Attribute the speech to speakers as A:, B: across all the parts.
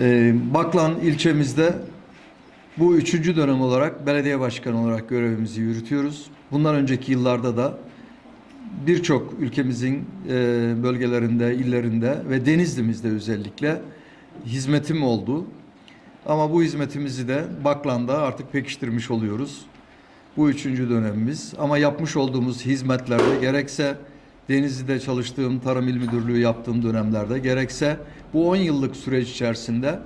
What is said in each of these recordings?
A: Ee, Baklan ilçemizde bu üçüncü dönem olarak belediye başkanı olarak görevimizi yürütüyoruz. Bundan önceki yıllarda da birçok ülkemizin e, bölgelerinde, illerinde ve Denizli'mizde özellikle hizmetim oldu. Ama bu hizmetimizi de Baklan'da artık pekiştirmiş oluyoruz. Bu üçüncü dönemimiz. Ama yapmış olduğumuz hizmetlerde gerekse Denizli'de çalıştığım Tarım İl Müdürlüğü yaptığım dönemlerde gerekse bu 10 yıllık süreç içerisinde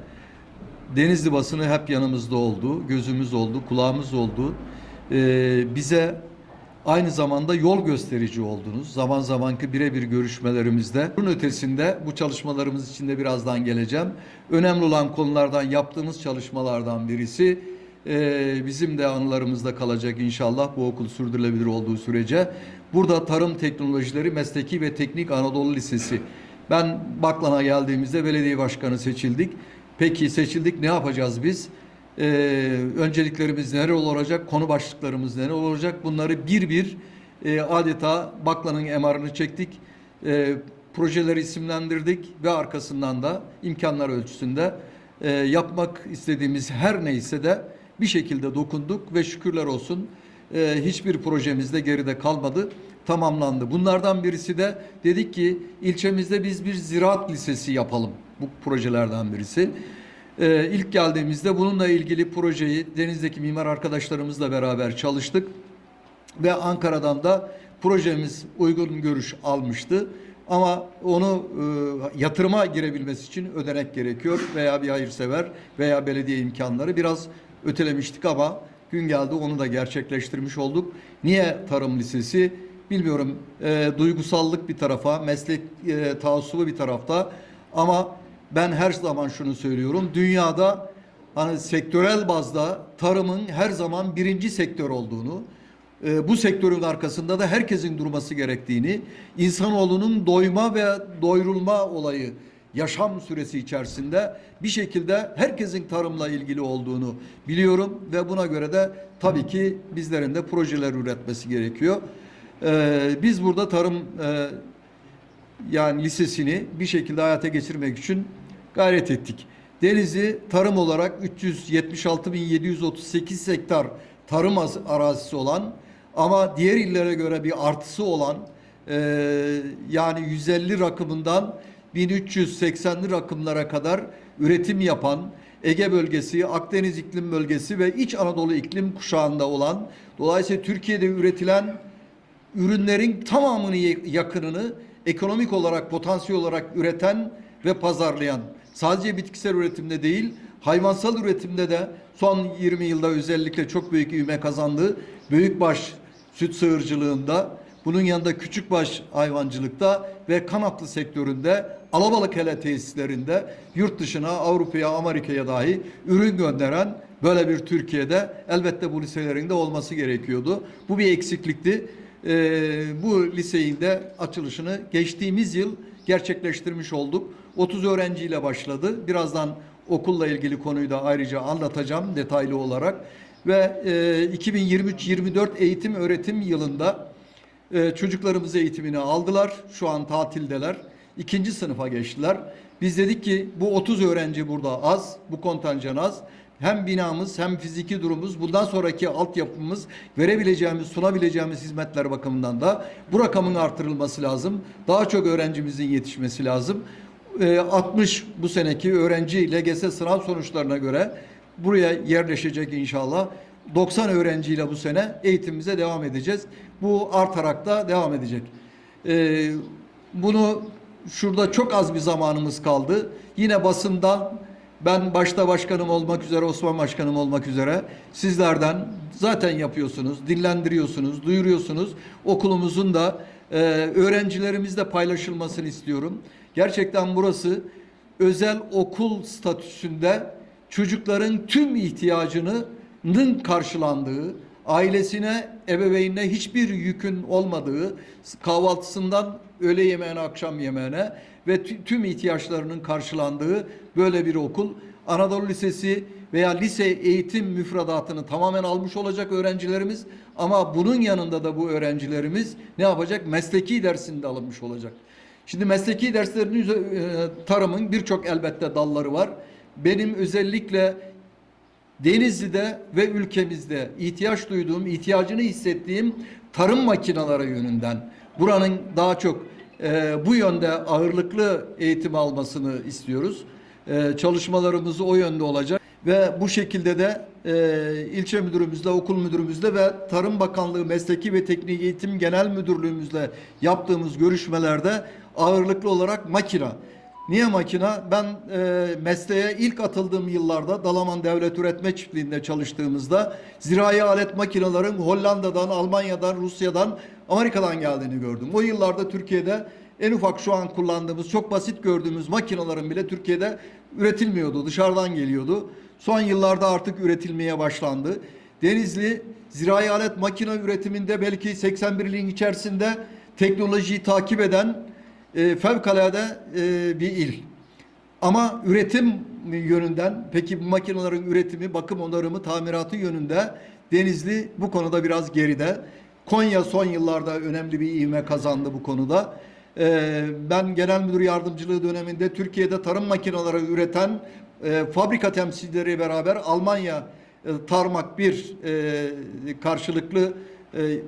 A: Denizli basını hep yanımızda oldu, gözümüz oldu, kulağımız oldu. Ee, bize aynı zamanda yol gösterici oldunuz. Zaman zamanki birebir görüşmelerimizde. Bunun ötesinde bu çalışmalarımız içinde birazdan geleceğim. Önemli olan konulardan yaptığımız çalışmalardan birisi e, bizim de anılarımızda kalacak inşallah bu okul sürdürülebilir olduğu sürece. Burada Tarım Teknolojileri Mesleki ve Teknik Anadolu Lisesi. Ben Baklan'a geldiğimizde belediye başkanı seçildik. Peki seçildik ne yapacağız biz? Ee, önceliklerimiz neler olacak? Konu başlıklarımız neler olacak? Bunları bir bir e, adeta Baklan'ın emarını çektik. E, projeleri isimlendirdik ve arkasından da imkanlar ölçüsünde e, yapmak istediğimiz her neyse de bir şekilde dokunduk ve şükürler olsun e, hiçbir projemiz de geride kalmadı, tamamlandı. Bunlardan birisi de dedik ki ilçemizde biz bir ziraat lisesi yapalım. Bu projelerden birisi. E, ilk geldiğimizde bununla ilgili projeyi denizdeki mimar arkadaşlarımızla beraber çalıştık ve Ankara'dan da projemiz uygun görüş almıştı. Ama onu e, yatırıma girebilmesi için ödenek gerekiyor veya bir hayırsever veya belediye imkanları biraz ötelemiştik ama gün geldi onu da gerçekleştirmiş olduk. Niye tarım lisesi? Bilmiyorum. E, duygusallık bir tarafa, meslek e, taassubu bir tarafta ama ben her zaman şunu söylüyorum. Dünyada hani sektörel bazda tarımın her zaman birinci sektör olduğunu, e, bu sektörün arkasında da herkesin durması gerektiğini, insanoğlunun doyma ve doyurulma olayı yaşam süresi içerisinde bir şekilde herkesin tarımla ilgili olduğunu biliyorum ve buna göre de tabii ki bizlerin de projeler üretmesi gerekiyor. E, biz burada tarım e, yani lisesini bir şekilde hayata geçirmek için gayret ettik. Denizli tarım olarak 376.738 hektar tarım az- arazisi olan ama diğer illere göre bir artısı olan e, yani 150 rakımından 1380'li rakımlara kadar üretim yapan Ege bölgesi, Akdeniz iklim bölgesi ve İç Anadolu iklim kuşağında olan dolayısıyla Türkiye'de üretilen ürünlerin tamamını yakınını ekonomik olarak, potansiyel olarak üreten ve pazarlayan, sadece bitkisel üretimde değil, hayvansal üretimde de son 20 yılda özellikle çok büyük ivme kazandığı büyükbaş süt sığırcılığında, bunun yanında küçükbaş hayvancılıkta ve kanatlı sektöründe, alabalık hele tesislerinde yurt dışına, Avrupa'ya, Amerika'ya dahi ürün gönderen böyle bir Türkiye'de elbette bu liselerin de olması gerekiyordu. Bu bir eksiklikti. Ee, bu liseyin de açılışını geçtiğimiz yıl gerçekleştirmiş olduk. 30 öğrenciyle başladı. Birazdan okulla ilgili konuyu da ayrıca anlatacağım detaylı olarak. Ve e, 2023-24 eğitim öğretim yılında e, çocuklarımız eğitimini aldılar. Şu an tatildeler. İkinci sınıfa geçtiler. Biz dedik ki bu 30 öğrenci burada az, bu kontenjan az. Hem binamız hem fiziki durumumuz bundan sonraki altyapımız verebileceğimiz, sunabileceğimiz hizmetler bakımından da bu rakamın artırılması lazım. Daha çok öğrencimizin yetişmesi lazım. E, 60 bu seneki öğrenci LGS sınav sonuçlarına göre buraya yerleşecek inşallah. 90 öğrenciyle bu sene eğitimimize devam edeceğiz. Bu artarak da devam edecek. Ee, bunu şurada çok az bir zamanımız kaldı. Yine basından ben başta başkanım olmak üzere, Osman başkanım olmak üzere sizlerden zaten yapıyorsunuz, dinlendiriyorsunuz, duyuruyorsunuz. Okulumuzun da e, öğrencilerimizle paylaşılmasını istiyorum. Gerçekten burası özel okul statüsünde çocukların tüm ihtiyacının karşılandığı, ailesine, ebeveynine hiçbir yükün olmadığı, kahvaltısından öğle yemeğine, akşam yemeğine ve tü- tüm ihtiyaçlarının karşılandığı böyle bir okul. Anadolu Lisesi veya lise eğitim müfredatını tamamen almış olacak öğrencilerimiz ama bunun yanında da bu öğrencilerimiz ne yapacak? Mesleki dersinde alınmış olacak. Şimdi mesleki derslerin e, tarımın birçok elbette dalları var. benim özellikle Denizli'de ve ülkemizde ihtiyaç duyduğum, ihtiyacını hissettiğim tarım makineleri yönünden buranın daha çok e, bu yönde ağırlıklı eğitim almasını istiyoruz. E, çalışmalarımız o yönde olacak ve bu şekilde de e, ilçe müdürümüzle, okul müdürümüzle ve Tarım Bakanlığı Mesleki ve Teknik Eğitim Genel Müdürlüğümüzle yaptığımız görüşmelerde ağırlıklı olarak makina. Niye makina? Ben e, mesleğe ilk atıldığım yıllarda Dalaman Devlet Üretme Çiftliği'nde çalıştığımızda zirai alet makinelerin Hollanda'dan, Almanya'dan, Rusya'dan, Amerika'dan geldiğini gördüm. O yıllarda Türkiye'de en ufak şu an kullandığımız çok basit gördüğümüz makinelerin bile Türkiye'de üretilmiyordu. Dışarıdan geliyordu. Son yıllarda artık üretilmeye başlandı. Denizli zirai alet makine üretiminde belki 81'liğin içerisinde teknolojiyi takip eden e, fevkalade e, bir il. Ama üretim yönünden peki bu makinelerin üretimi, bakım onarımı, tamiratı yönünde Denizli bu konuda biraz geride. Konya son yıllarda önemli bir ivme kazandı bu konuda. Ee, ben genel müdür yardımcılığı döneminde Türkiye'de tarım makineleri üreten e, fabrika temsilcileri beraber Almanya e, Tarmak 1 e, karşılıklı e, e,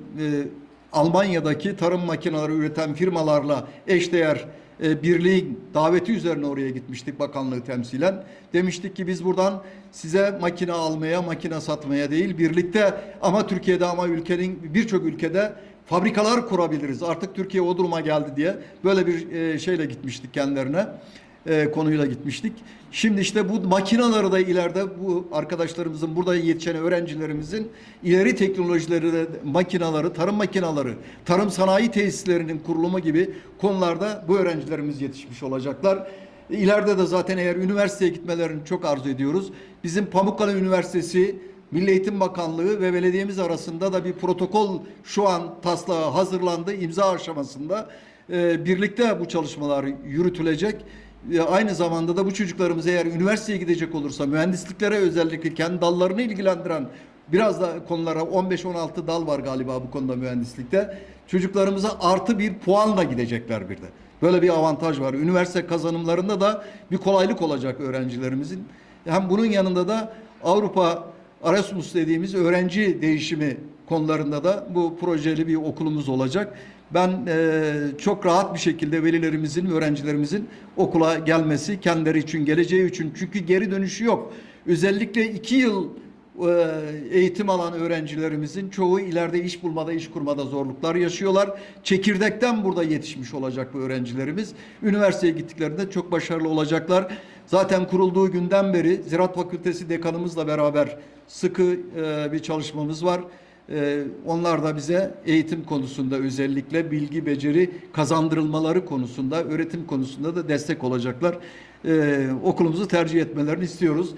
A: Almanya'daki tarım makineleri üreten firmalarla eşdeğer e, birliğin daveti üzerine oraya gitmiştik bakanlığı temsilen. Demiştik ki biz buradan size makine almaya, makine satmaya değil birlikte ama Türkiye'de ama ülkenin birçok ülkede fabrikalar kurabiliriz. Artık Türkiye o duruma geldi diye böyle bir e, şeyle gitmiştik kendilerine. E, konuyla gitmiştik. Şimdi işte bu makinaları da ileride bu arkadaşlarımızın burada yetişen öğrencilerimizin ileri teknolojileri makinaları, tarım makinaları, tarım sanayi tesislerinin kurulumu gibi konularda bu öğrencilerimiz yetişmiş olacaklar. İleride de zaten eğer üniversiteye gitmelerini çok arzu ediyoruz. Bizim Pamukkale Üniversitesi Milli Eğitim Bakanlığı ve belediyemiz arasında da bir protokol şu an taslağı hazırlandı, imza aşamasında. Ee, birlikte bu çalışmalar yürütülecek. Aynı zamanda da bu çocuklarımız eğer üniversiteye gidecek olursa mühendisliklere özellikle kendi dallarını ilgilendiren biraz da konulara 15-16 dal var galiba bu konuda mühendislikte. Çocuklarımıza artı bir puanla gidecekler bir de. Böyle bir avantaj var. Üniversite kazanımlarında da bir kolaylık olacak öğrencilerimizin. Hem bunun yanında da Avrupa Erasmus dediğimiz öğrenci değişimi konularında da bu projeli bir okulumuz olacak. Ben e, çok rahat bir şekilde velilerimizin, öğrencilerimizin okula gelmesi, kendileri için, geleceği için çünkü geri dönüşü yok. Özellikle iki yıl e, eğitim alan öğrencilerimizin çoğu ileride iş bulmada, iş kurmada zorluklar yaşıyorlar. Çekirdekten burada yetişmiş olacak bu öğrencilerimiz. Üniversiteye gittiklerinde çok başarılı olacaklar. Zaten kurulduğu günden beri Ziraat Fakültesi dekanımızla beraber sıkı e, bir çalışmamız var. E, onlar da bize eğitim konusunda özellikle bilgi, beceri kazandırılmaları konusunda, öğretim konusunda da destek olacaklar. E, okulumuzu tercih etmelerini istiyoruz.